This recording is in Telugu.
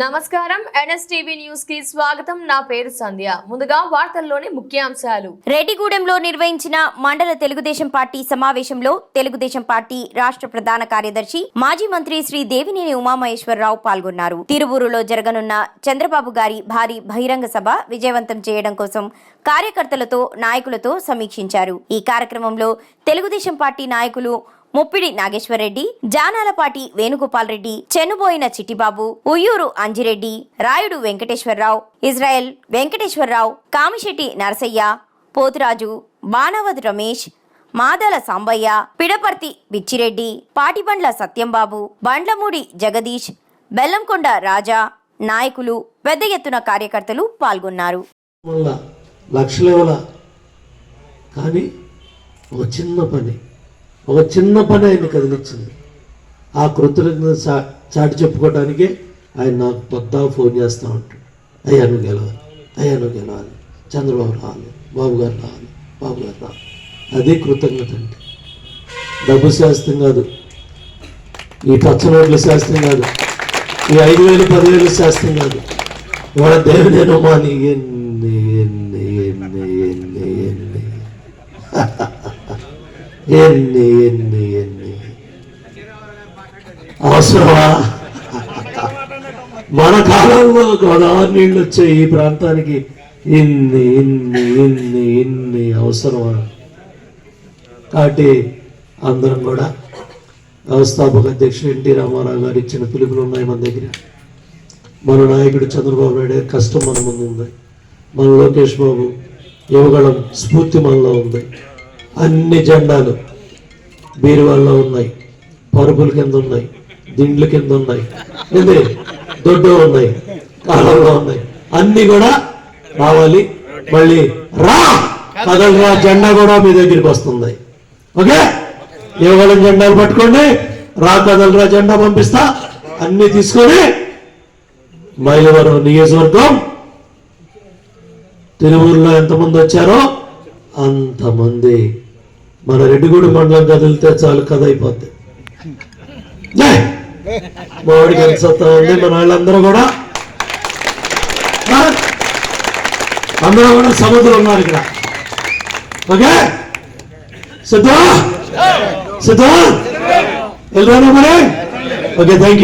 నమస్కారం. ఎన్ఎస్టీవీ న్యూస్కి స్వాగతం. నా పేరు సంధ్య. ముందుగా వార్తల్లోని ముఖ్యాంశాలు. రెడ్డిగూడెంలో నిర్వహించిన మండల తెలుగుదేశం పార్టీ సమావేశంలో తెలుగుదేశం పార్టీ రాష్ట్ర ప్రధాన కార్యదర్శి మాజీ మంత్రి శ్రీ దేవినేని ఉమామహేశ్వరరావు పాల్గొన్నారు. తిరువూరులో జరగనున్న చంద్రబాబు గారి భారీ బహిరంగ సభ విజయవంతం చేయడం కోసం కార్యకర్తలతో నాయకులతో సమీక్షించారు. ఈ కార్యక్రమంలో తెలుగుదేశం పార్టీ నాయకులు ముప్పిడి నాగేశ్వరరెడ్డి జానాలపాటి వేణుగోపాల్ రెడ్డి చెన్నుబోయిన చిట్టిబాబు ఉయ్యూరు అంజిరెడ్డి రాయుడు వెంకటేశ్వరరావు ఇజ్రాయెల్ వెంకటేశ్వరరావు కామిశెట్టి నరసయ్య పోతురాజు బాణవద్ రమేష్ మాదల సాంబయ్య పిడపర్తి బిచ్చిరెడ్డి పాటిబండ్ల సత్యంబాబు బండ్లమూడి జగదీష్ బెల్లంకొండ రాజా నాయకులు పెద్ద ఎత్తున కార్యకర్తలు పాల్గొన్నారు. కానీ ఒక చిన్న పని. ఒక చిన్న పని ఆయన కదిలించింది ఆ కృతజ్ఞత చా చాటి చెప్పుకోవడానికే ఆయన నాకు పొద్దా ఫోన్ చేస్తూ ఉంటాడు. అయ్యా నువ్వు గెలవాలి. అయ్యా నువ్వు గెలవాలి. చంద్రబాబు రావాలి. బాబు గారు రావాలి. బాబు గారు రావాలి. అదే కృతజ్ఞత అంటే. డబ్బు శాస్త్రం కాదు. ఈ పచ్చ నోట్ల శాస్త్రం కాదు. ఈ ఐదు వేలు పదివేలు శాస్త్రం కాదు. మన దేవుడేనో మాని ఎన్ని ఎన్ని ఎన్ని ఎన్ని ఎన్ని. ఎన్ని ఎన్ని ఎన్ని. అవసరమా? మన కాలంలో గోదావరి నీళ్ళు వచ్చే ఈ ప్రాంతానికి ఇన్ని ఇన్ని ఇన్ని ఇన్ని అవసరమా? కాబట్టి అందరం కూడా వ్యవస్థాపక అధ్యక్షుడు ఎన్టీ రామారావు గారు ఇచ్చిన పిలుపులు ఉన్నాయి మన దగ్గర. మన నాయకుడు చంద్రబాబు నాయుడు కష్టం మన ముందు ఉంది. మన లోకేష్ బాబు యువగళం స్ఫూర్తి మనలో ఉంది. అన్ని జెండాలు బీరువాల్లో ఉన్నాయి పరుపుల కింద ఉన్నాయి దిండ్ల కింద ఉన్నాయి. ఏంది? దొడ్డు ఉన్నాయి కాలంలో ఉన్నాయి. అన్ని కూడా రావాలి. మళ్ళీ రా! కదలరా జెండా కూడా మీ దగ్గరికి వస్తుంది. ఓకే? యువగళం జెండాలు పట్టుకోండి? రా కదలరా జెండా పంపిస్తా. అన్ని తీసుకొని మైలవరం నియోజకవర్గం. తిరువూరులో ఎంతమంది వచ్చారో అంతమంది. మన రెడ్డిగూడి మండలం కదిలితే చాలు కథ అయిపోద్ది. జై! ఎంత సత్తా ఉంది మన వాళ్ళందరూ కూడా? అందరూ కూడా సముద్రం ఉన్నారు ఇక్కడ. ఓకే? సిద్ధా? సిద్ధా? వెళ్ళారా మరి? Okay thank